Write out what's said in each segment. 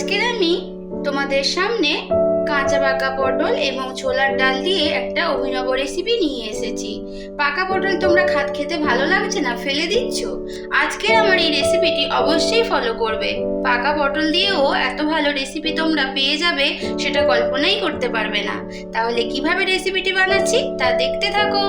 আজকের আমি তোমাদের সামনে কাঁচা পাকা পটল এবং ছোলার ডাল দিয়ে একটা অভিনব রেসিপি নিয়ে এসেছি। পাকা পটল তোমরা খাত খেতে ভালো লাগছে না? ফেলে দিচ্ছ? আজকের আমার এই রেসিপিটি অবশ্যই ফলো করবে। পাকা পটল দিয়েও এত ভালো রেসিপি তোমরা পেয়ে যাবে, সেটা কল্পনাই করতে পারবে না। তাহলে কীভাবে রেসিপিটি বানাচ্ছি তা দেখতে থাকো।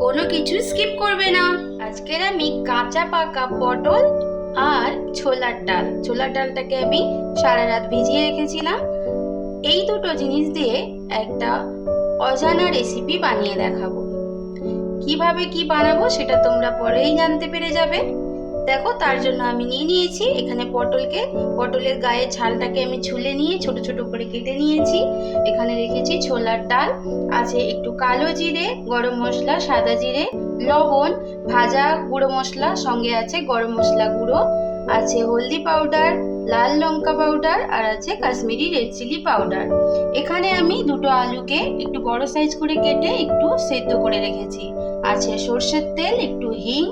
কোনো কিছু স্কিপ করবে না। আজকের আমি কাঁচা পাকা পটল আর ছোলার ডাল। ছোলার ডালটাকে আমি সারা রাত ভিজিয়ে রেখেছিলাম। এই দুটো জিনিস দিয়ে একটা অজানা রেসিপি বানিয়ে দেখাবো। কীভাবে কি বানাবো সেটা তোমরা পরেই জানতে পেরে যাবে। দেখো, তার জন্য আমি নিয়ে নিয়েছি। এখানে পটলকে, পটলের গায়ে ছালটাকে আমি ছুলে নিয়ে ছোট ছোট করে কেটে নিয়েছি। এখানে রেখেছি ছোলার ডাল। আছে একটু কালো জিরে, গরম মশলা, সাদা জিরে লবণ ভাজা গুঁড়ো মশলা সঙ্গে আছে গরম মশলা গুঁড়ো আছে হলদি পাউডার লাল লঙ্কা পাউডার আর আছে কাশ্মীরি রেড চিলি পাউডার এখানে আমি দুটো আলুকে একটু বড় সাইজ করে কেটে একটু সেদ্ধ করে রেখেছি। আছে সর্ষের তেল, একটু হিং,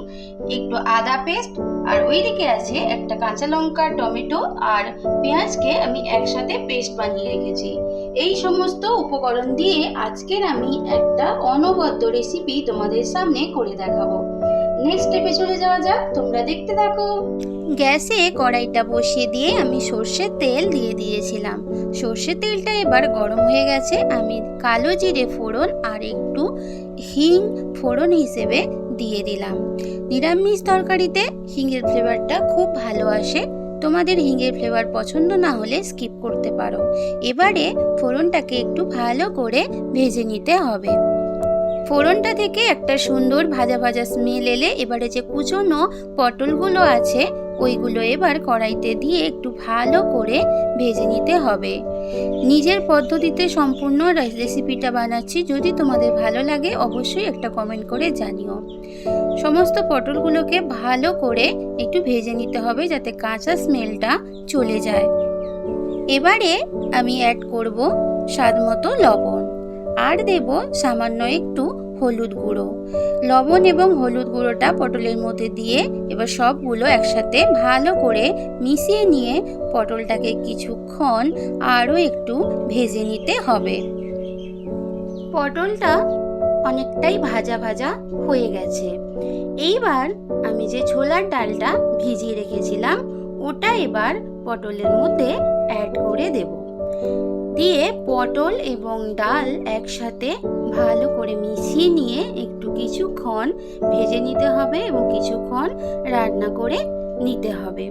একটু আদা পেস্ট আর ওইদিকে আছে একটা কাঁচা লঙ্কা, টমেটো আর পেঁয়াজকে আমি একসাথে পেস্ট বানিয়ে রেখেছি। এই সমস্ত উপকরণ দিয়ে আজকের আমি একটা অনবদ্য রেসিপি তোমাদের সামনে করে দেখাবো। নেক্সট স্টেপে যাওয়া যাক, তোমরা দেখতে থাকো। গ্যাসে কড়াইটা বসিয়ে দিয়ে আমি সর্ষের তেল দিয়ে দিয়েছিলাম। সর্ষের তেলটা এবার গরম হয়ে গেছে, আমি কালো জিরে ফোড়ন আর একটু হিং ফোড়ন হিসেবে দিয়ে দিলাম। নিরামিষ তরকারিতে হিঙের ফ্লেভারটা খুব ভালো আসে। তোমাদের হিঙের ফ্লেভার পছন্দ না হলে স্কিপ করতে পারো। এবারে ফোড়নটাকে একটু ভালো করে ভেজে নিতে হবে। ফোড়নটা থেকে একটা সুন্দর ভাজা ভাজা স্মেল এলে এবারে যে কুচনো পটলগুলো আছে, ওইগুলো এবার কড়াইতে দিয়ে একটু ভালো করে ভেজে নিতে হবে। নিজের পদ্ধতিতে সম্পূর্ণ রেসিপিটা বানাচ্ছি। যদি তোমাদের ভালো লাগে, অবশ্যই একটা কমেন্ট করে জানিও। সমস্ত পটলগুলোকে ভালো করে একটু ভেজে নিতে হবে যাতে কাঁচা স্মেলটা চলে যায়। এবারে আমি অ্যাড করব স্বাদ মতো লবণ। আর দেব সামান্য একটু হলুদ গুঁড়ো। লবণ এবং হলুদ গুঁড়োটা পটলের মধ্যে দিয়ে এবার সবগুলো একসাথে ভালো করে মিশিয়ে নিয়ে পটলটাকে কিছুক্ষণ আরও একটু ভেজে নিতে হবে। পটলটা অনেকটাই ভাজা ভাজা হয়ে গেছে। এইবার আমি যে ছোলার ডালটা ভিজিয়ে রেখেছিলাম, ওটা এবার পটলের মধ্যে অ্যাড করে দেব। দিয়ে পটল এবং ডাল একসাথে ভালো করে মিশিয়ে নিয়ে একটু কিছুক্ষণ ভেজে নিতে হবে এবং কিছুক্ষণ রান্না করে নিতে হবে।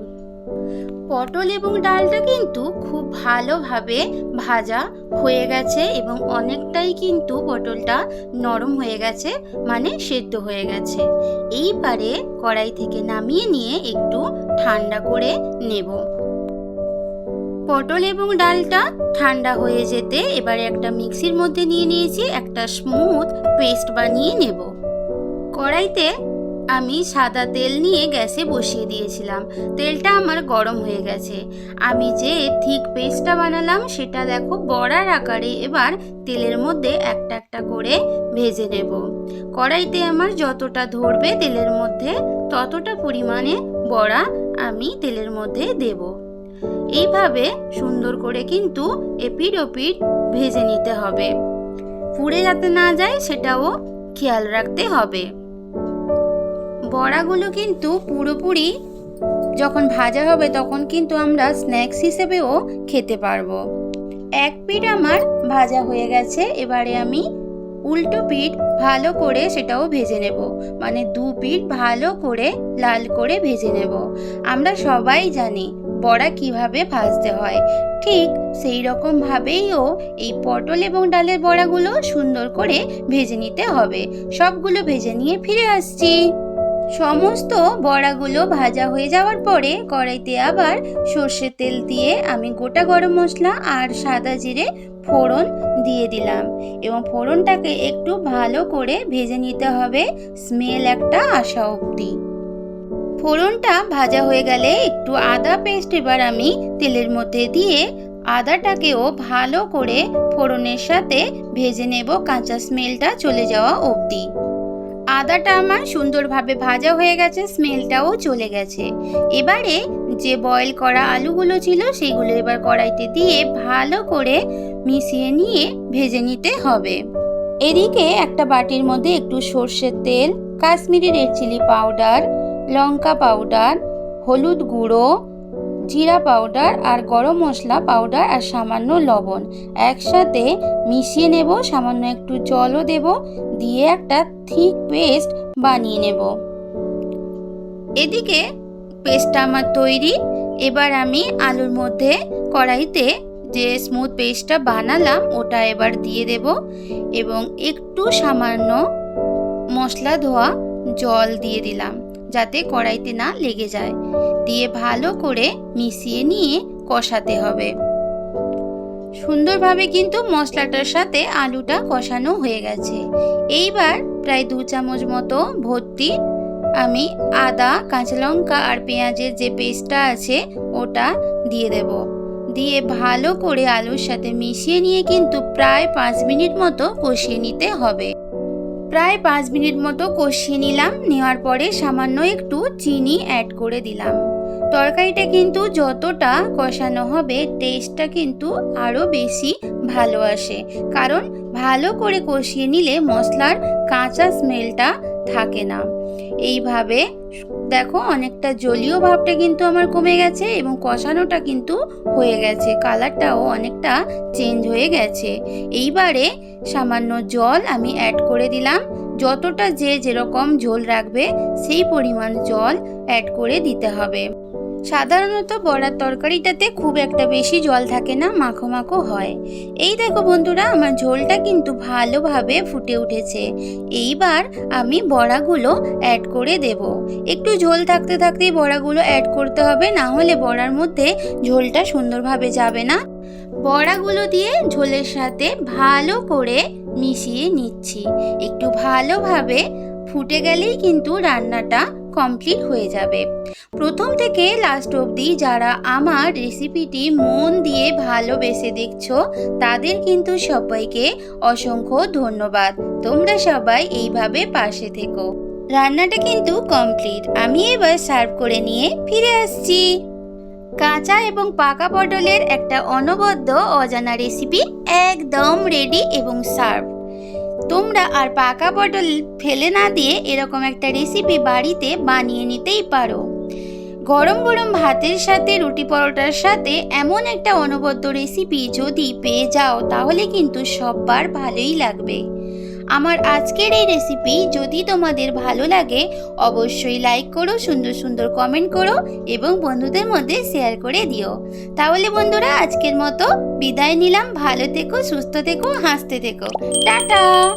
পটল এবং ডালটা কিন্তু খুব ভালোভাবে ভাজা হয়ে গেছে এবং অনেকটাই কিন্তু পটলটা নরম হয়ে গেছে মানে সেদ্ধ হয়ে গেছে। এইবারে কড়াই থেকে নামিয়ে নিয়ে একটু ঠান্ডা করে নেব। পটল এবং ডালটা ঠান্ডা হয়ে যেতে এবারে একটা মিক্সির মধ্যে নিয়ে নিয়েছি একটা স্মুথ পেস্ট বানিয়ে নেব। কড়াইতে আমি সাদা তেল নিয়ে গ্যাসে বসিয়ে দিয়েছিলাম। তেলটা আমার গরম হয়ে গেছে। আমি যে থিক পেস্টটা বানালাম সেটা দেখো বড়ার আকারে এবার তেলের মধ্যে একটা একটা করে ভেজে নেব। কড়াইতে আমার যতটা ধরবে তেলের মধ্যে ততটা পরিমাণে বড়া আমি তেলের মধ্যে দেবো। এইভাবে সুন্দর করে কিন্তু এপিট ওপিট ভেজে নিতে হবে। পুড়ে যাতে না যায় সেটাও খেয়াল রাখতে হবে। বড়াগুলো কিন্তু পুরোপুরি যখন ভাজা হবে তখন কিন্তু আমরা স্ন্যাক্স হিসেবেও খেতে পারব। এক পিঠ আমার ভাজা হয়ে গেছে, এবারে আমি উল্টো পিঠ ভালো করে সেটাও ভেজে নেব। মানে দু পিঠ ভালো করে, লাল করে ভেজে নেব। আমরা সবাই জানি বড়া কীভাবে ভাজতে হয়? ঠিক সেই রকম ভাবেইও এই পটল এবং ডালের বড়াগুলো সুন্দর করে ভেজে নিতে হবে। সবগুলো ভেজে নিয়ে ফিরে আসছি। সমস্ত বড়াগুলো ভাজা হয়ে যাওয়ার পরে কড়াইতে আবার সর্ষের তেল দিয়ে আমি গোটা গরম মশলা আর সাদা জিরে ফোড়ন দিয়ে দিলাম এবং ফোড়নটাকে একটু ভালো করে ভেজে নিতে হবে। স্মেল একটা আসা অবধি। ফোড়নটা ভাজা হয়ে গেলে একটু আদা পেস্ট এবার আমি তেলের মধ্যে দিয়ে আদাটাকেও ভালো করে ফোড়নের সাথে ভেজে নেব কাঁচা স্মেলটা চলে যাওয়া অবধি। আদাটা আমার সুন্দরভাবে ভাজা হয়ে গেছে, স্মেলটাও চলে গেছে। এবারে যে বয়েল করা আলুগুলো ছিল সেগুলো এবার কড়াইতে দিয়ে ভালো করে মিশিয়ে নিয়ে ভেজে নিতে হবে। এদিকে একটা বাটির মধ্যে একটু সর্ষের তেল, কাশ্মীরি রেড চিলি পাউডার লঙ্কা পাউডার, হলুদ গুঁড়ো, জিরা পাউডার আর গরম মশলা পাউডার আর সামান্য লবণ। একসাথে মিশিয়ে নেব, সামান্য একটু জলও দেব, দিয়ে একটা থিক পেস্ট বানিয়ে নেব। এদিকে পেস্টটা আমার তৈরি। এবার আমি আলুর মধ্যে কড়াইতে যে স্মুথ পেস্টটা বানালাম, ওটা এবার দিয়ে দেব এবং একটু সামান্য মশলা ধোয়া জল দিয়ে দিলাম। যাতে কড়াইতে না লেগে যায়। দিয়ে ভালো করে মিশিয়ে নিয়ে কষাতে হবে। সুন্দরভাবে কিন্তু মশলাটার সাথে আলুটা কষানো হয়ে গেছে। এইবার প্রায় দু চামচ মতো ভর্তি আমি আদা, কাঁচা লঙ্কা আর পেঁয়াজের যে পেস্টটা আছে, ওটা দিয়ে দেব। দিয়ে ভালো করে আলুর সাথে মিশিয়ে নিয়ে কিন্তু প্রায় পাঁচ মিনিট মতো কষিয়ে নিতে হবে। প্রায় পাঁচ মিনিট মতো কষিয়ে নিলাম। নেওয়ার পরে সামান্য একটু চিনি অ্যাড করে দিলাম। তরকারিটা কিন্তু যতটা কষানো হবে টেস্টটা কিন্তু আরও বেশি ভালো আসে। কারণ ভালো করে কষিয়ে নিলে মশলার কাঁচা স্মেলটা থাকে না। এইভাবে দেখো, অনেকটা জলীয় ভাবটা কিন্তু আমার কমে গেছে এবং কষানোটা কিন্তু হয়ে গেছে। কালারটাও অনেকটা চেঞ্জ হয়ে গেছে। এইবারে সামান্য জল আমি অ্যাড করে দিলাম। যতটা যে যেরকম ঝোল রাখবে, সেই পরিমাণ জল অ্যাড করে দিতে হবে। সাধারণত বড়ার তরকারিটাতে খুব একটা বেশি জল থাকে না, মাখো মাখো হয়। এই দেখো বন্ধুরা, আমার ঝোলটা কিন্তু ভালোভাবে ফুটে উঠেছে। এইবার আমি বড়াগুলো অ্যাড করে দেব। একটু ঝোল থাকতে থাকতেই বড়াগুলো অ্যাড করতে হবে, না হলে বড়ার মধ্যে ঝোলটা সুন্দরভাবে যাবে না। বড়াগুলো দিয়ে ঝোলের সাথে ভালো করে মিশিয়ে নিচ্ছি। একটু ভালোভাবে ফুটে গেলেই কিন্তু রান্নাটা কমপ্লিট হয়ে যাবে। প্রথম থেকে লাস্ট অবধি যারা আমার রেসিপিটি মন দিয়ে ভালোবেসে দেখছ, তাদের কিন্তু সবাইকে অসংখ্য ধন্যবাদ। তোমরা সবাই এইভাবে পাশে থেকো। রান্নাটা কিন্তু কমপ্লিট আমি এবার সার্ভ করে নিয়ে ফিরে আসছি। কাঁচা এবং পাকা পটলের একটা অনবদ্য অজানা রেসিপি একদম রেডি এবং সার্ভ তোমরা আর পাকা পটল ফেলে না দিয়ে এরকম একটা রেসিপি বাড়িতে বানিয়ে নিতেই পারো। গরম গরম ভাতের সাথে রুটি পরোটার সাথে এমন একটা অনবদ্য রেসিপি যদি পেয়ে যাও, তাহলে কিন্তু সববার ভালোই লাগবে। আমার আজকের এই রেসিপি যদি তোমাদের ভালো লাগে, অবশ্যই লাইক করো, সুন্দর সুন্দর কমেন্ট করো এবং বন্ধুদের মধ্যে শেয়ার করে দিও। তাহলে বন্ধুরা, আজকের মতো বিদায় নিলাম। ভালো থেকো, সুস্থ থেকো, হাসতে থেকো। টাটা!